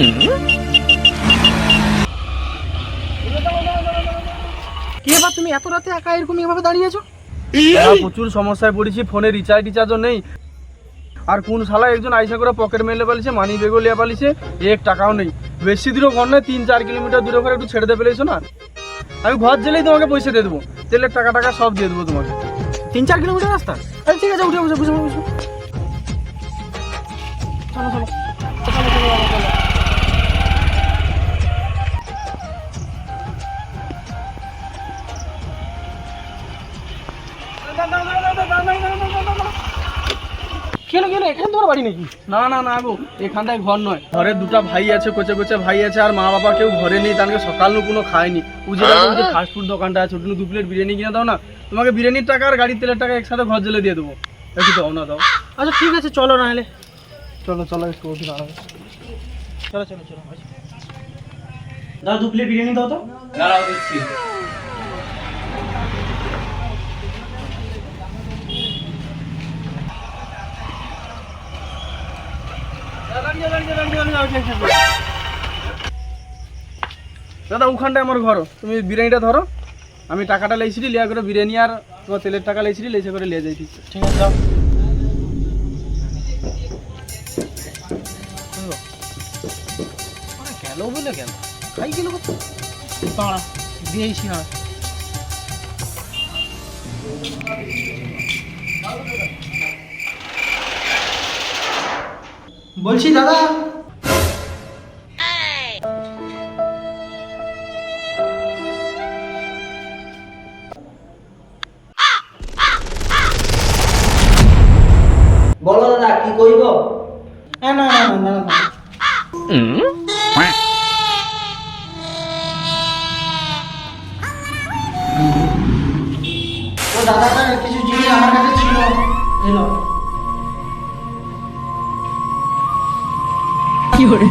কি এবার তুমি এত রাতে একা এরকম এভাবে দাঁড়িয়েছো হ্যাঁ, প্রচুর সমস্যায় পড়েছি ফোনে রিচার্জ টিচার্জও নেই। আর কোন শালা একজন আইসা করে পকেট মেলে পালিছে মানি বেগও লিয়া পালিছে এক টাকাও নেই। বেশি দূরে ঘর নয় তিন চার কিলোমিটার দূরে করে একটু ছেড়ে দিয়ে পেলেছো না? আমি ঘর গেলেই তোমাকে পয়সা দিয়ে দেবো। তেলের টাকা টাকা সব দিয়ে দেবো তোমাকে। তিন চার কিলোমিটার রাস্তা? আরে ঠিক আছে উঠে বসে বসে বসে। চলো চলো চলো, কি হলো এখানে তোমার বাড়ি নাকি? না না না গো এখানটায় ঘর নয়। ঘরে দুটো ভাই আছে কোচে কোচে ভাই আছে আর মা বাবা কেউ ঘরে নেই তাদেরকে সকাল নু কোনো খায়নি উজেরা যে ফাস্ট ফুড দোকানটা আছে ওটুকু দু প্লেট বিরিয়ানি কিনে দাও না তোমাকে বিরিয়ানির টাকা আর গাড়ির তেলের টাকা একসাথে ঘর জেলে দিয়ে দেবো। একটু দাও না দাও। আচ্ছা ঠিক আছে চলো না হলে। চলো চলো একটু ওঠি দাঁড়াবে চলো চলো চলো দাও দু প্লেট বিরিয়ানি দাও তো। দাঁড়াও দিচ্ছি দাদা ওখানটায় আমার ঘর। তুমি বিরিয়ানিটা ধরো। আমি টাকাটা লেছি লিয়া করে বিরিয়ানি আর তোমার তেলের টাকা লেছি লেছে করে লিয়ে যাইছি ঠিক আছে দাও গেল বলে গেল। খাই গেল দাঁড়া দিয়েছি না। বলছি দাদা। বলো দাদা কি কইব? না না না না না। ও দাদাটা কিছু জিনিস আমার কাছে ছিল। এলো। করে